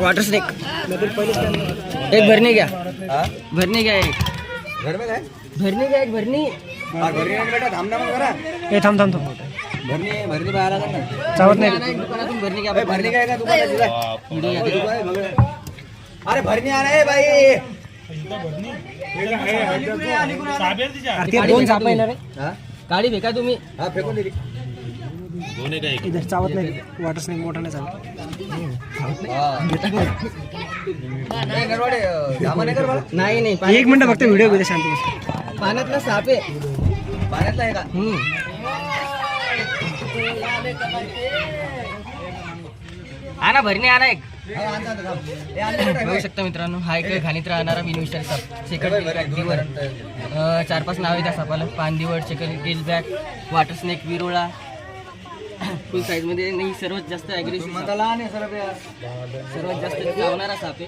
Water snake एक भरणी घ्या हा? भरणी घ्या एक। घर में काय भरणी घ्या एक भरणी हा, भरणी नाही बेटा थांब ना मग जरा हे थांब थांब थांब भरणी भरणी बाहेर आला ना चावत नाही आणा एक दुकानातून भरणी घ्या ए, भरणी काय का तुम्हाला व्हिडिओ घ्या. तू काय बघ. अरे भरणी आणा हे बाई अरे ते दोन साप येणार आहे हा? गाडी भेका तुम्ही। हा फेकून दिली इधर चावत नाही वॉटर स्नेक मोठा नाही चालत हा. नाही, नाही एक मिनिट फक्त व्हिडिओ घेऊ शांत. पाण्यातला साप आहे. पाण्यातला आहे का. आणा भरणी आणा एक बघू. शकता मित्रांनो हा एक घाणीत राहणारा बिनविषारी साप सेकंड दिवर. चार पाच नाव आहे त्या सापाला. पानदिवड second keelback water snake विरोळा फुल साईजमध्ये नाही सर्वात जास्त ते. सर्वात जास्त चावणारा साप आहे.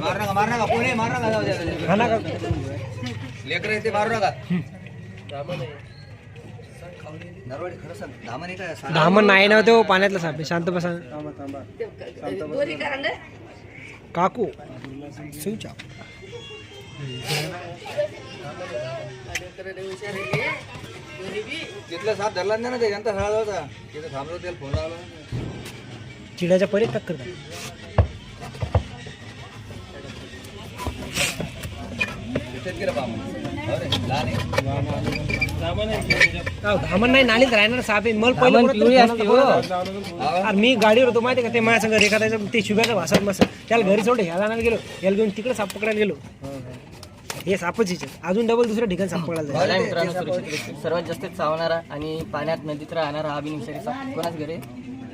मार नका मार नका. कोणी मार नका जाऊ द्या. लेकरं ते मारू नका. धामण नाही ना तो पाण्यातला साप आहे शांत बसा. काकू शिवच्या तिथला साप धरला नाही ना होता. तिथं थांबलो त्याला फोन लावला. चिड्याच्या परीत टक्कर करतात तिथेच गेलं पाम अरे लहान आहे. का धामण नाही नालीत राहणार साप आहे मला पहिले धामण बोलत पिवळी होतं, असते, फोन हो. अरे मी गाडीवर होतो माहिती का ते माझ्या संग रेखादायचं ते शुभ्याच्या भासात मस्त त्याला घरी सोडलं ह्याला आणायला गेलो याला घेऊन तिकडे साप पकडायला गेलो हे सापच हिचे अजून डबल दुसऱ्या ठिकाणी साप पकडायला जायचं. मित्रांनो सुरक्षित. सर्वात जास्त चावणारा आणि पाण्यात नदीत राहणारा हा बिनविषारी साप कोणाच घरी?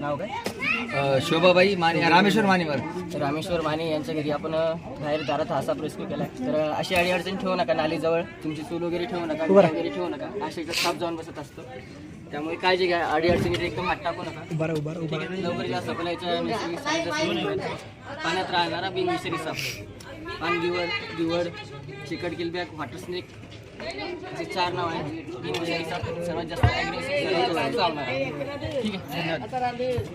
नाव काय? शोभाबाई माने रामेश्वर मानेवर. रामेश्वर माने यांच्या घरी आपण बाहेर दारात हा साप रेस्क्यू केला तर अशी अडी अडचण ठेवू नका नालीजवळ. तुमची चूल वगैरे ठेवू नका बरं. वगैरे ठेवू नका. अशा इथं साप जाऊन बसत असतो. त्यामुळे काळजी घ्या अडी अडचणीत एकदम हात टाकू नका. राहा. आहे लवकर सानिध्यात पाण्यात राहणारा बिनविषारी साप. पान दिवड दिवड चिकट गिलबॅक वॉटर स्नेक असे चार नाव आहेत. बिनविषारी म्हणजे सर्वात जास्त ठीक आहे धन्यवाद.